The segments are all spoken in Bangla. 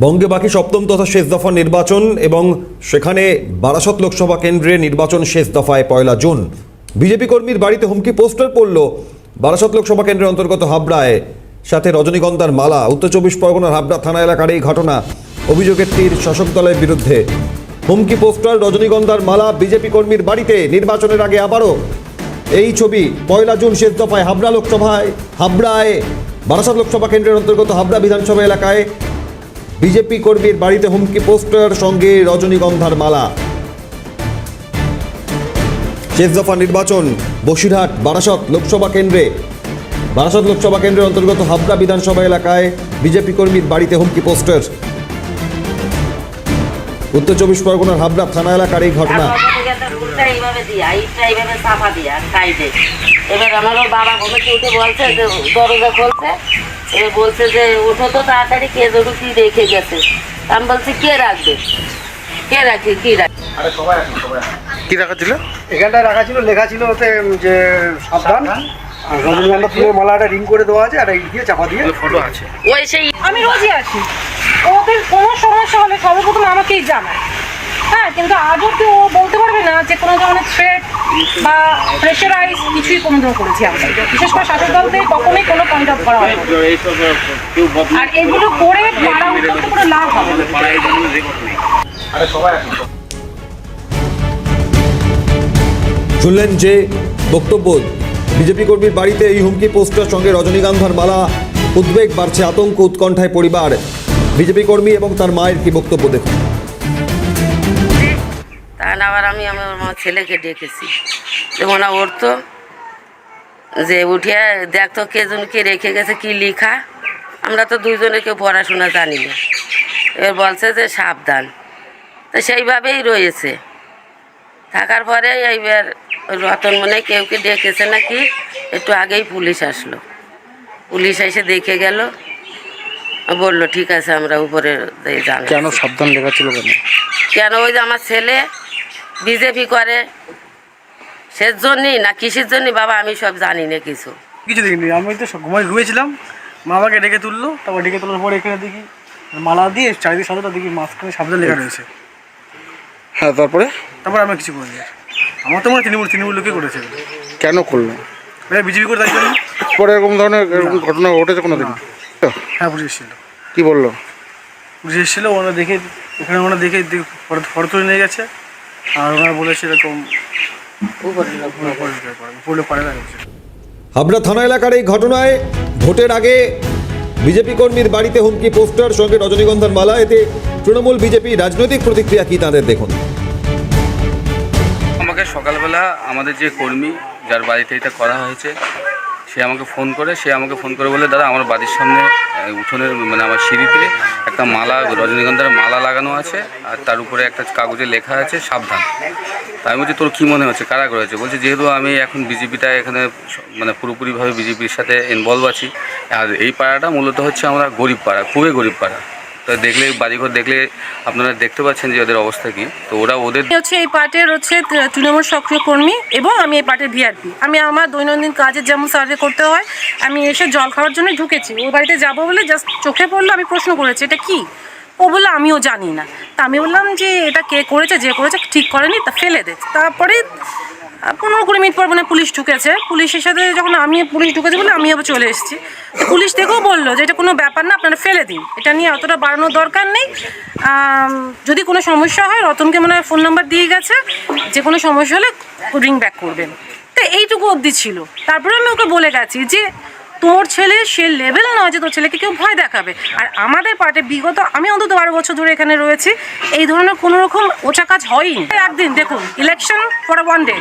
বঙ্গে বাকি সপ্তম তথা শেষ দফা নির্বাচন এবং সেখানে বারাসত লোকসভা কেন্দ্রে নির্বাচন শেষ দফায় পয়লা জুন। বিজেপি কর্মীর বাড়িতে হুমকি, পোস্টার পড়ল বারাসত লোকসভা কেন্দ্রের অন্তর্গত হাবড়ায়। সাথে রজনীগন্ধার মালা, উত্তর চব্বিশ পরগনার হাবড়া থানা এলাকার এই ঘটনা অভিযোগের তীর শাসক দলের বিরুদ্ধে। হুমকি, পোস্টার, রজনীগন্ধার মালা বিজেপি কর্মীর বাড়িতে নির্বাচনের আগে আবারও। এই ছবি পয়লা জুন শেষ দফায় হাবড়া লোকসভায়, হাবড়ায় বারাসাত লোকসভা কেন্দ্রের অন্তর্গত হাবড়া বিধানসভা এলাকায় বিজেপি কর্মীর বাড়িতে হুমকি পোস্টার, সঙ্গে রজনীগন্ধার মালা। শেষ দফা নির্বাচন, বসিরহাট, বারাসত লোকসভা কেন্দ্রে। বারাসত লোকসভা কেন্দ্রের অন্তর্গত হাবড়া বিধানসভা এলাকায় বিজেপি কর্মীর বাড়িতে হুমকি পোস্টার। উত্তর চব্বিশ পরগনার হাবড়া থানা এলাকার এই ঘটনা। এবার আমার ওর বাবা উঠে বলছে দরজা খুলছে। এবার বলছে যে উঠো তো তাড়াতাড়ি কে যেন কি রেখে গেছে। আমি বলছি কে রাখবে? কে রাখবে কি রাখবে কি রাখা ছিল? এখানটায় রাখা ছিল লেখা ছিল ওতে যে সাবধান। রজনীগন্ধা ফুলের মালাটা রিং করে দেওয়া আছে আর ইট দিয়ে চাপা দিয়ে। ফটো আছে। ওই সেই আমি রোজই আছি। ওদের কোনো সমস্যা হলে সর্বপ্রথম আমাকেই জানায়। হ্যাঁ কিন্তু আজও কেউ ও বলতে পারবে না যে কোনো ধরনের থ্রেট বা প্রেশারাইজ কিছুই কোনোদিনও করেছি আমরা। বিশেষ করে শাসক দল থেকে কখনোই কোনো পয়েন্ট অফ করা হয় আর এগুলো করে পাড়া উঠতে কোনো লাভ হবে শুনলেন যে বক্তব্য বিজেপি কর্মীর বাড়িতে এই হুমকি পোস্টার সঙ্গে রজনীগন্ধার মালা উদ্বেগ বাড়ছে আতঙ্ক উৎকণ্ঠায় পরিবার। বিজেপি কর্মী এবং তার মায়ের কি বক্তব্য দেখুন। আবার আমি আমার আমার ছেলেকে ডেকেছি। যেমন ওর তো যে উঠে দেখতো কেজন কি রেখে গেছে কি লেখা। আমরা তো দুইজনে কেউ পড়াশোনা জানি না। এবার বলছে যে সাবধান। তো সেইভাবেই রয়েছে। থাকার পরে এইবার রতন মনে কেউ কি ডেকেছে নাকি? একটু আগেই পুলিশ আসলো। পুলিশ এসে দেখে গেল। বলল ঠিক আছে আমরা উপরে কেন সাবধান লেখা ছিল কেন? কেন? ওই যে আমার ছেলে বিজেপি করে। সের জন্যই না কিসের জন্য বাবা আমি সব জানি না কিছু। কিছু দেখিনি আমি তো ঘুমাই ঘুমিয়েছিলাম। মা আমাকে ডেকে তুললো তারপর ডেকে তোলার পরে এখানে দেখি মালা দিয়ে চারিদিকে সাজাটা দেখি মাঝখানে সাবধান লেখা রয়েছে। হ্যাঁ তারপরে? তারপর আমি কিছু করিনি। আমার তো মনে হয় তৃণমূল তৃণমূল লোকে করেছে। কেন করল? এটা বিজেপি করে তাই জন্য। পরে এরকম ধরনের এরকম ঘটনা ঘটেছে কোনো দিন হ্যাঁ পুলিশ এসেছিল। কী বলল? পুলিশ এসেছিল ওনারা দেখে এখানে ওনারা দেখে দেখে ফটো ফটো তুলে নিয়ে গেছে। আর ওনারা বলেছে এরকম। হাবড়া থানা এলাকার এই ঘটনায় ভোটের আগে বিজেপি কর্মীর বাড়িতে হুমকি পোস্টার সঙ্গে রজনীগন্ধার মালা এতে তৃণমূল বিজেপি রাজনৈতিক প্রতিক্রিয়া কি তাদের দেখুন আমাকে সকালবেলা আমাদের যে কর্মী যার বাড়িতে এটা করা হয়েছে সে আমাকে ফোন করে, সে আমাকে ফোন করে বলে, দাদা, আমার বাড়ির সামনে উঠোনের মানে আমার সিঁড়িতে একটা মালা, রজনীগন্ধার মালা লাগানো আছে, আর তার উপরে একটা কাগজে লেখা আছে, সাবধান। তাই বলছি, তোর কী মনে হচ্ছে? কারা করেছে? বলছে, যেহেতু আমি এখন বিজেপিটা এখানে মানে পুরোপুরিভাবে বিজেপির সাথে ইনভলভ আছি, আর এই পাড়াটা মূলত হচ্ছে আমরা গরিব পাড়া, খুবই গরিব পাড়া। তো দেখলে, বাড়িঘর দেখলে আপনারা দেখতে পাচ্ছেন যে ওদের অবস্থা কী। তো ওরা ওদের হচ্ছে এই পার্টের হচ্ছে তৃণমূল সক্রিয় কর্মী এবং আমি এই পার্টির ভিআরপি আমি আমার দৈনন্দিন কাজের যেমন সার্ভে করতে হয়, আমি এসে জল খাওয়ার জন্য ঢুকেছি। ওই বাড়িতে যাব বলে জাস্ট চোখে পড়ল, আমি প্রশ্ন করেছি, এটা কি? ও বলল, আমিও জানি না। তা আমি বললাম যে, এটা কে করেছে, যে করেছে, ঠিক করেনি, তা ফেলে দে। তারপরে পনেরো কুড়ি মিনিট পর মানে পুলিশ ঢুকেছে। পুলিশের সাথে যখন আমি পুলিশ ঢুকেছে বলে আমি আবার চলে এসেছি। পুলিশ দেখেও বলল যে এটা কোনো ব্যাপার না, আপনারা ফেলে দিন। এটা নিয়ে অতটা বাড়ানোর দরকার নেই। যদি কোনো সমস্যা হয়, রতনকে মনে ফোন নাম্বার দিয়ে গেছে। যে কোনো সমস্যা হলে রিং ব্যাক করবেন। তো এইটুকু অবধি ছিল। তারপরে আমি ওকে বলে গেছি যে তোর ছেলে, সে লেভেল নয় যে তোর ছেলেকে কেউ ভয় দেখাবে। আর আমাদের পার্টে বিগত আমি অন্তত বারো বছর ধরে এখানে রয়েছি, এই ধরনের কোনো রকম ওচা কাজ হয়ই না। একদিন দেখুন ইলেকশন ফর ওয়ান ডে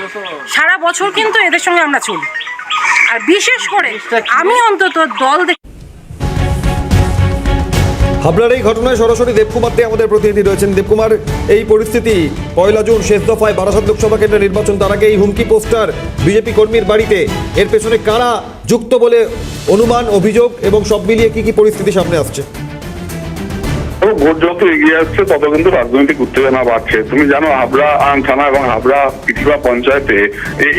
সারা বছর কিন্তু এদের সঙ্গে আমরা চলি। আর বিশেষ করে আমি অন্তত দল দেখে হাবড়ার এই ঘটনায় সরাসরি দেবকুমার দে আমাদের প্রতিনিধি রয়েছেন। দেবকুমার, এই পরিস্থিতি পয়লা জুন শেষ দফায় বারাসাত লোকসভা কেন্দ্রের নির্বাচন, তার আগে এই হুমকি পোস্টার বিজেপি কর্মীর বাড়িতে। এর পেছনে কারা যুক্ত বলে অনুমান অভিযোগ এবং সব মিলিয়ে কি কি পরিস্থিতি সামনে আসছে? ভোট যত এগিয়ে আসছে তত কিন্তু রাজনৈতিক উত্তেজনা বাড়ছে। তুমি জানো হাবড়া থানা এবং হাবড়া পৃথিবা পঞ্চায়েতে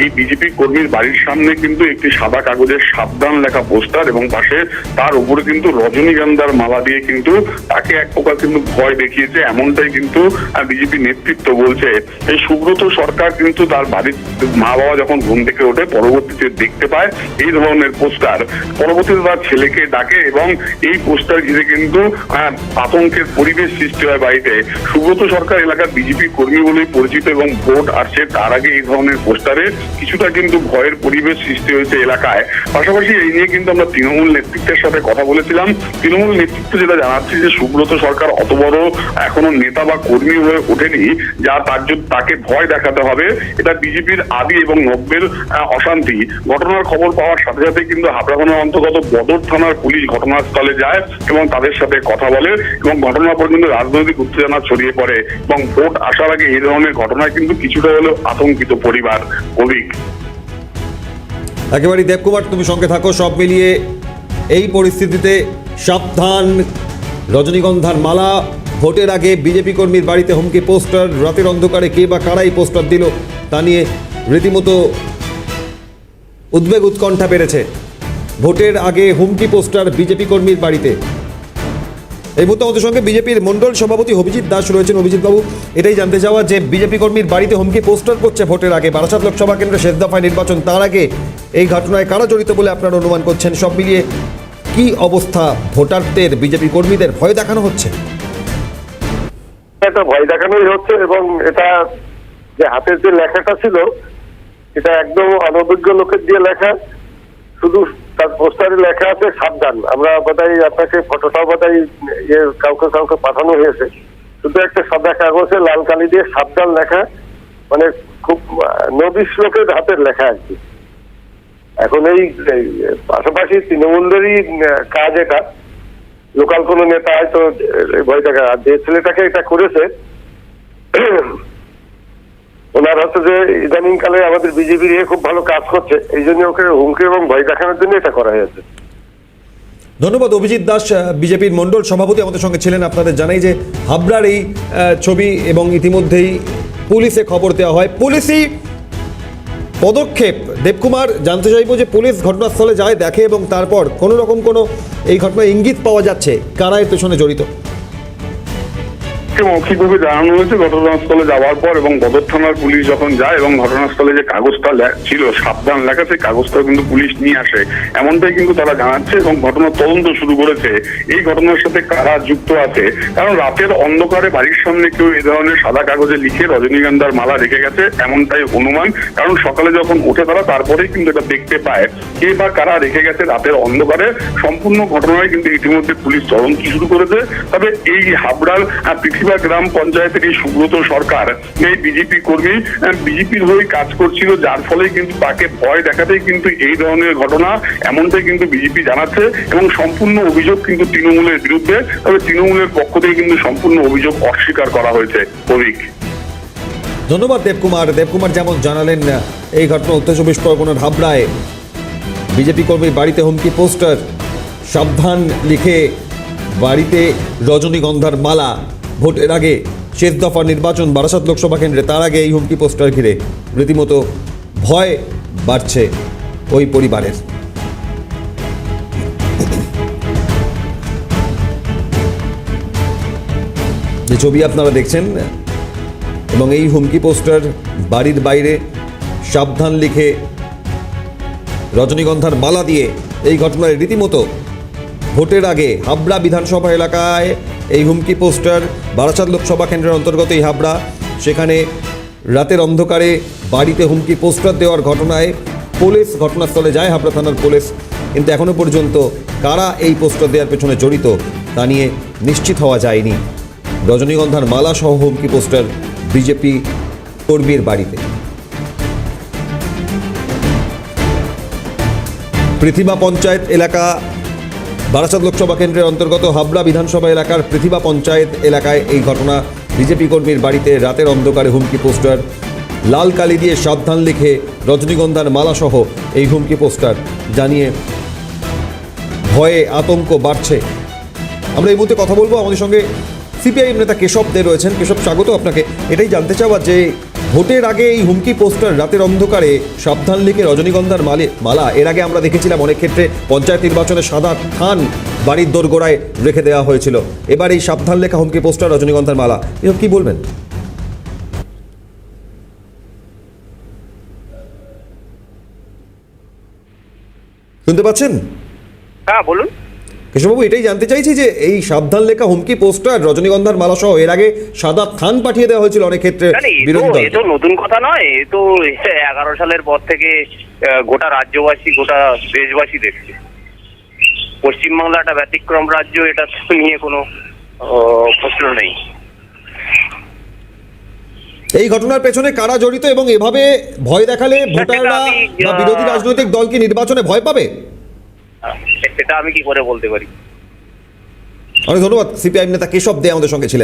এই বিজেপি কর্মীর বাড়ির সামনে কিন্তু একটি সাদা কাগজের সাবধান লেখা পোস্টার এবং পাশে তার উপরে কিন্তু রজনীগন্ধার মালা দিয়ে কিন্তু তাকে এক প্রকার কিন্তু ভয় দেখিয়েছে এমনটাই কিন্তু বিজেপি নেতৃত্ব বলছে। এই সুব্রত সরকার কিন্তু তার বাড়ির মা বাবা যখন ঘুম থেকে ওঠে পরবর্তীতে দেখতে পায় এই ধরনের পোস্টার। পরবর্তীতে তার ছেলেকে ডাকে এবং এই পোস্টার ঘিরে কিন্তু আহ, আতঙ্কের পরিবেশ সৃষ্টি হয় বাড়িতে সুব্রত সরকার এলাকার বিজেপি কর্মী বলেই পরিচিত এবং ভোট আসছে তার আগে এই ধরনের পোস্টারে। কিছুটা কিন্তু ভয়ের পরিবেশ সৃষ্টি হয়েছে এলাকায়। পাশাপাশি এই নিয়ে কিন্তু আমরা তৃণমূল নেতৃত্বের সাথে কথা বলেছিলাম। তৃণমূল নেতৃত্ব যেটা জানাচ্ছে যে সুব্রত সরকার অত বড় এখনও নেতা বা কর্মী হয়ে ওঠেনি যা তার জন্য তাকে ভয় দেখাতে হবে। এটা বিজেপির আদি এবং নব্যের আহ, অশান্তি। ঘটনার খবর পাওয়ার সাথে সাথে কিন্তু হাবড়া থানার অন্তর্গত বদর থানার পুলিশ ঘটনাস্থলে যায় এবং তাদের সাথে কথা বলে এবং ঘটনার পর কিন্তু রাজনৈতিক উত্তেজনা ছড়িয়ে পড়ে এবং ভোট আসার আগে এই ধরনের ঘটনায় কিন্তু কিছুটা হলেও আতঙ্কিত পরিবার, অভিক। একেবারেই দেবকুমার তুমি সঙ্গে থাকো, সব মিলিয়ে এই পরিস্থিতিতে সাবধান। রজনীগন্ধার মালা, ভোটের আগে বিজেপি কর্মীর বাড়িতে হুমকি পোস্টার, রাতের অন্ধকারে কে বা কারাই পোস্টার দিল, তা নিয়ে রীতিমতো উদ্বেগ উৎকণ্ঠা বেড়েছে। ভোটের আগে হুমকি পোস্টার বিজেপি কর্মীর বাড়িতে। এই মুহূর্তে আমাদের সঙ্গে বিজেপির মন্ডল সভাপতি অভিজিৎ দাস রয়েছেন। অভিজিৎ বাবু, এটাই জানতে চাওয়া যে বিজেপি কর্মীর বাড়িতে হুমকি পোস্টার করছে ভোটের আগে। বারাসাত লোকসভা কেন্দ্রে শেষ দফায় নির্বাচন, তার আগে এই ঘটনায় কারা জড়িত বলে আপনারা অনুমান করছেন? সব মিলিয়ে কি অবস্থা? ভোটারদের, বিজেপি কর্মীদের ভয় দেখানো হচ্ছে? এটা ভয় দেখানোই হচ্ছে এবং এটা যে হাতের যে লেখাটা ছিল, এটা একদম অনভিজ্ঞ লোকের দিয়ে লেখা। শুধু তার পোস্টারে লেখা আছে সাবধান। আমরা বোধহয় আপনাকে ফটোটাও বোধহয় ইয়ে কাউকে কাউকে পাঠানো হয়েছে। শুধু একটা সাদা কাগজে লাল কালি দিয়ে সাবধান লেখা মানে খুব আহ, নবিশ লোকের হাতের লেখা আর কি। এখন এই পাশাপাশি তৃণমূলেরই কাজ এটা। লোকাল কোনো নেতা হয়তো ভয় দেখা যে ছেলেটাকে এটা করেছে ওনার হচ্ছে যে ইদানিং কালে আমাদের বিজেপি নিয়ে খুব ভালো কাজ করছে, এই জন্য ওকে হুমকি এবং ভয় দেখানোর জন্য এটা করা হয়েছে। ধন্যবাদ, অভিজিৎ দাস বিজেপির মন্ডল সভাপতি। আমাদের সঙ্গে ছিলেন আপনাদের জানাই যে হাবড়ার এই ছবি এবং ইতিমধ্যেই পুলিশে খবর দেওয়া হয়। পুলিশই পদক্ষেপ। দেবকুমার, জানতে চাইব যে পুলিশ ঘটনাস্থলে যায়, দেখে এবং তারপর কোনো রকম কোনো এই ঘটনায় ইঙ্গিত পাওয়া যাচ্ছে। কারা এর পেছনে জড়িত? মৌখিকভাবে জানানো হয়েছে ঘটনাস্থলে যাওয়ার পর এবং বদর থানার পুলিশ যখন যায় এবং ঘটনাস্থলে যে কাগজটা ছিল সাবধান লেখা সেই কাগজটা কিন্তু পুলিশ নিয়ে আসে। এমনটাই কিন্তু তারা জানাচ্ছে এবং ঘটনার তদন্ত শুরু করেছে। এই ঘটনার সাথে কারা যুক্ত আছে? কারণ রাতের অন্ধকারে বাড়ির সামনে কেউ এ ধরনের সাদা কাগজে লিখে রজনীগন্ধার মালা রেখে গেছে এমনটাই অনুমান। কারণ সকালে যখন উঠে তারা তারপরেই কিন্তু এটা দেখতে পায়। কে বা কারা রেখে গেছে রাতের অন্ধকারে? সম্পূর্ণ ঘটনায় কিন্তু ইতিমধ্যে পুলিশ তদন্ত শুরু করেছে। তবে এই হাবড়ার আহ, পৃথিবী গ্রাম পঞ্চায়েতের সুব্রত সরকার এই বিজেপি কর্মী বিজেপির হয়ে কাজ করছিল, যার ফলে কিন্তু তাকে ভয় দেখাতেই কিন্তু এই ধরনের ঘটনা, এমনটাই কিন্তু বিজেপি জানাচ্ছে এবং সম্পূর্ণ অভিযোগ কিন্তু তৃণমূলের বিরুদ্ধে, তবে তৃণমূলের পক্ষ থেকে কিন্তু সম্পূর্ণ অভিযোগ অস্বীকার করা হয়েছে অভিক। ধন্যবাদ দেবকুমার। দেবকুমার যেমন জানালেন, এই ঘটনা উত্তর চব্বিশ পরগনার হাবড়ায়। বিজেপি কর্মীর বাড়িতে হুমকি পোস্টার, সাবধান লিখে বাড়িতে রজনীগন্ধার মালা। ভোটের আগে শেষ দফা নির্বাচন বারাসাত লোকসভা কেন্দ্রে, তার আগে এই হুমকি পোস্টার ঘিরে রীতিমতো ভয় বাড়ছে ওই পরিবারের। যে ছবি আপনারা দেখছেন এবং এই হুমকি পোস্টার বাড়ির বাইরে সাবধান লিখে রজনীগন্ধার মালা দিয়ে এই ঘটনায় রীতিমতো ভোটের আগে হাবড়া বিধানসভা এলাকায় এই হুমকি পোস্টার বারাসাত লোকসভা কেন্দ্রের অন্তর্গত এই হাবড়া সেখানে রাতের অন্ধকারে বাড়িতে হুমকি পোস্টার দেওয়ার ঘটনায় পুলিশ ঘটনাস্থলে যায়। হাবড়া থানার পুলিশ কিন্তু এখনও পর্যন্ত কারা এই পোস্টার দেওয়ার পেছনে জড়িত তা নিয়ে নিশ্চিত হওয়া যায়নি। রজনীগন্ধার মালা সহ হুমকি পোস্টার বিজেপি কর্মীর বাড়িতে। পৃথিবা পঞ্চায়েত এলাকা বারাসাত লোকসভা কেন্দ্রের অন্তর্গত হাবড়া বিধানসভা এলাকার পৃথিবা পঞ্চায়েত এলাকায় এই ঘটনা। বিজেপি কর্মীর বাড়িতে রাতের অন্ধকারে হুমকি পোস্টার। লাল কালি দিয়ে সাবধান লিখে রজনীগন্ধার মালাসহ এই হুমকি পোস্টার। জানিয়ে ভয়ে আতঙ্ক বাড়ছে। আমরা এই মুহূর্তে কথা বলব আমাদের সঙ্গে সিপিআইএম নেতা কেশব দে রয়েছেন। কেশব, স্বাগত আপনাকে। এটাই জানতে চাওয়া যে ভোটের আগে এই হুমকি পোস্টার রাতের অন্ধকারে সাবধান লিখে রজনীগন্ধার মালে মালা। এর আগে আমরা দেখেছিলাম অনেক ক্ষেত্রে পঞ্চায়েত নির্বাচনে সাদা থান বাড়ির দোরগোড়ায় রেখে দেওয়া হয়েছিল। এবার এই সাবধান লেখা হুমকি পোস্টার, রজনীগন্ধার মালা। এসব কি বলবেন? শুনতে পাচ্ছেন? হ্যাঁ বলুন। কেশববাবু এটাই জানতে চাইছি যে এই সাবধান লেখা হুমকি পোস্টার রজনীগন্ধার মালা সহ এর আগে সাদা থান পাঠিয়ে দেওয়া হয়েছিল অনেক ক্ষেত্রে বিরোধী তো নতুন কথা নয় এ তো এগারো সালের পর থেকে গোটা রাজ্যবাসী গোটা দেশবাসী দেখছে। পশ্চিমবাংলা একটা ব্যতিক্রম রাজ্য এটা নিয়ে কোনো প্রশ্ন নেই। এই ঘটনার পেছনে কারা জড়িত এবং এভাবে ভয় দেখালে ভোটাররা বা বিরোধী রাজনৈতিক দল কি নির্বাচনে ভয় পাবে? সেটা আমি কি করে বলতে পারি? অনেক ধন্যবাদ, সিপিআইএম নেতা কেশব দে আমাদের সঙ্গে ছিলেন।